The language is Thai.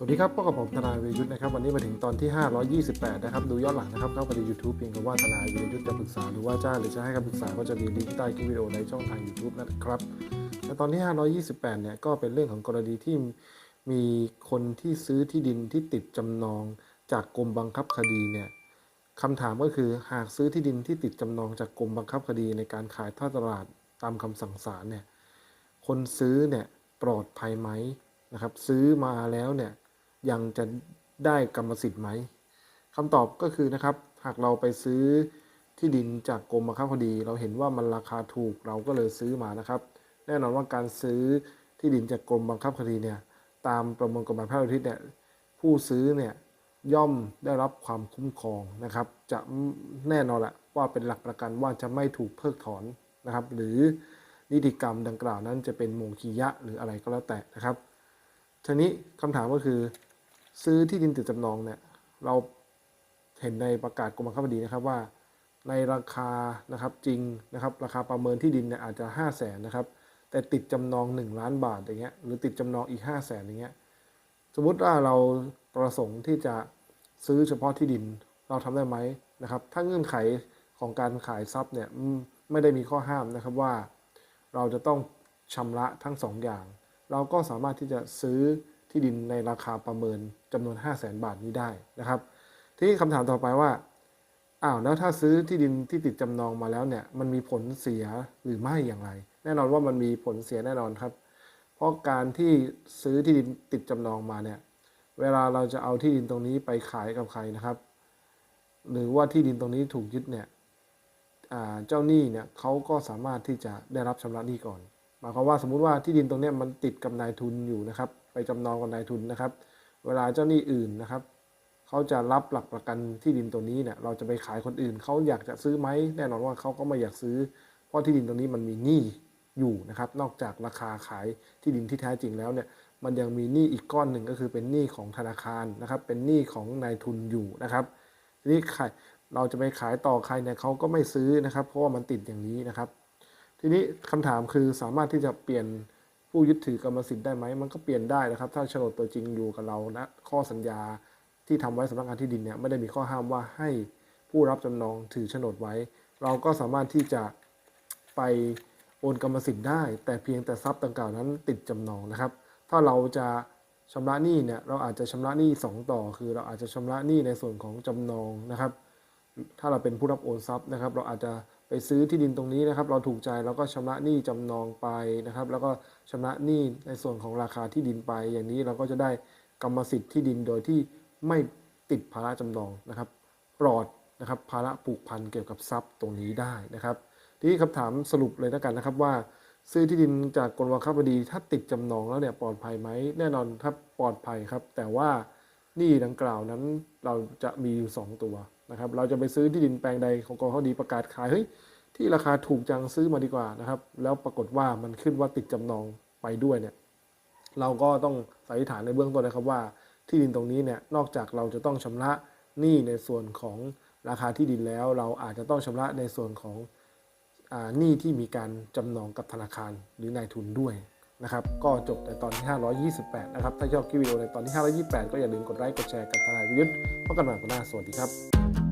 สวัสดีครับพบกับผมทนายวิยุทธ์นะครับวันนี้มาถึงตอนที่ 528 นะครับ ดูย้อนหลังนะครับเข้าไปใน YouTube เพียงคำว่าทนายวิยุทธ์จะปรึกษาหรือว่าจ้างหรือจะให้คำปรึกษาก็จะมีลิงก์ใต้คลิปวิดีโอในช่องทาง YouTube นะครับและตอนที่ 528 เนี่ยก็เป็นเรื่องของกรณีที่มีคนที่ซื้อที่ดินที่ติดจำนอง จากกรมบังคับคดีเนี่ยคำถามก็คือหากซื้อที่ดินที่ติดจำนองจากกรมบังคับคดีในการขายทอดตลาดตามคำสั่งศาลเนี่ยคนซื้อเนี่ยปลอดภัยไหมนะครับซื้อมาแล้วเนี่ย ยังจะได้กรรมสิทธิ์ไหมคำตอบก็คือนะครับ หากเราไปซื้อที่ดินจากกรมบังคับคดี เราเห็นว่ามันราคาถูกเราก็เลยซื้อมานะครับ แน่นอนว่าการซื้อที่ดินจากกรมบังคับคดีเนี่ยตามประมวลกฎหมายแพ่งและพาณิชย์เนี่ยผู้ซื้อเนี่ยย่อมได้รับความคุ้มครองนะครับ จะแน่นอนแหละว่าเป็นหลักประกันว่าจะไม่ถูกเพิกถอนนะครับ หรือนิติกรรมดังกล่าวนั้นจะเป็นโมคียะหรืออะไรก็แล้วแต่นะครับทีนี้คำถามก็คือ ซื้อที่ดินติดจำนองเนี่ยเราเห็นในประกาศกรมบังคับคดีนะครับว่า ในราคานะครับจริงนะครับ ราคาประเมินที่ดินเนี่ยอาจจะ 5 0 0แสนนะครับ แต่ติดจำนอง 1 ล้านบาทอย่างเงี้ยหรือติดจำนองอีก 5 0 0แสนอย่างเงี้ยสมมุติว่าเราประสงค์ที่จะซื้อเฉพาะที่ดินเราทำได้ไหมนะครับ ถ้าเงื่อนไขของการขายทรัพย์เนี่ยไม่ได้มีข้อห้ามนะครับว่า เราจะต้องชำระทั้งสองอย่าง เราก็สามารถที่จะซื้อ ที่ดินในราคาประเมินจำนวน 5 0 0แสนบาทนี้ได้นะครับ ทีนี้คำถามต่อไปว่าอ้าวแล้วถ้าซื้อที่ดินที่ติดจำนองมาแล้วเนี่ยมันมีผลเสียหรือไม่อย่างไร แน่นอนว่ามันมีผลเสียแน่นอนครับ เพราะการที่ซื้อที่ดินติดจำนองมาเนี่ยเวลาเราจะเอาที่ดินตรงนี้ไปขายกับใครนะครับ หรือว่าที่ดินตรงนี้ถูกยึดเนี่ยเจ้าหนี้เนี่ยเขาก็สามารถที่จะได้รับชำระหนี้ก่อนหมายความว่าสมมุติว่าที่ดินตรงนี้มันติดกับนายทุนอยู่นะครับ จำนองกับนายทุนนะครับ เวลาเจ้าหนี้อื่นนะครับเขาจะรับหลักประกันที่ดินตรงนี้เนี่ยเราจะไปขายคนอื่นเขาอยากจะซื้อไหมแน่นอนว่าเขาก็ไม่อยากซื้อ เพราะที่ดินตรงนี้มันมีหนี้อยู่นะครับ นอกจากราคาขายที่ดินที่แท้จริงแล้วเนี่ยมันยังมีหนี้อีกก้อนหนึ่งก็คือเป็นหนี้ของธนาคารนะครับ เป็นหนี้ของนายทุนอยู่นะครับทีนี้ใครเราจะไปขายต่อใครเนี่ยเขาก็ไม่ซื้อนะครับ เพราะว่ามันติดอย่างนี้นะครับ ทีนี้คำถามคือสามารถที่จะเปลี่ยน ผู้ยึดถือกรรมสิทธิ์ได้ไหมมันก็เปลี่ยนได้นะครับ ถ้าโฉนดตัวจริงอยู่กับเรานะข้อสัญญาที่ทำไว้สำนักงานที่ดินเนี่ยไม่ได้มีข้อห้ามว่าให้ผู้รับจำนองถือโฉนดไว้ เราก็สามารถที่จะไปโอนกรรมสิทธิ์ได้ แต่เพียงแต่ทรัพย์ดังกล่าวนั้นติดจำนองนะครับ ถ้าเราจะชำระหนี้เนี่ยเราอาจจะชำระหนี้สองต่อ คือเราอาจจะชำระหนี้ในส่วนของจำนองนะครับ ถ้าเราเป็นผู้รับโอนทรัพย์นะครับ เราอาจจะ ไปซื้อที่ดินตรงนี้นะครับ เราถูกใจเราก็ชำระหนี้จำนองไปนะครับ แล้วก็ชำระหนี้ในส่วนของราคาที่ดินไป อย่างนี้เราก็จะได้กรรมสิทธิ์ที่ดินโดยที่ไม่ติดภาระจำนองนะครับ ปลอดนะครับภาระผูกพันเกี่ยวกับทรัพย์ตรงนี้ได้นะครับ ทีนี้คำถามสรุปเลยแล้วกันนะครับว่า ซื้อที่ดินจากกรมบังคับคดี ถ้าติดจำนองแล้วเนี่ยปลอดภัยไหมแน่นอนครับปลอดภัยครับ แต่ว่าหนี้ดังกล่าวนั้นเราจะมีอยู่สองตัว นะครับเราจะไปซื้อที่ดินแปลงใดของกรมบังคับคดีประกาศขายเฮ้ยที่ราคาถูกจังซื้อมาดีกว่านะครับ แล้วปรากฏว่ามันขึ้นว่าติดจำนองไปด้วยเนี่ยเราก็ต้องสันนิษฐานในเบื้องต้นนะครับว่าที่ดินตรงนี้เนี่ยนอกจากเราจะต้องชำระหนี้ในส่วนของราคาที่ดินแล้ว เราอาจจะต้องชำระในส่วนของหนี้ที่มีการจำนองกับธนาคารหรือนายทุนด้วย นะครับก็จบในตอนที่ 528 นะครับ ถ้าชอบคลิปวิดีโอในตอนที่ 528 ก็อย่าลืมกดไลค์กดแชร์กับทนายวิยุทธ์พบกันใหม่วันหน้าสวัสดีครับ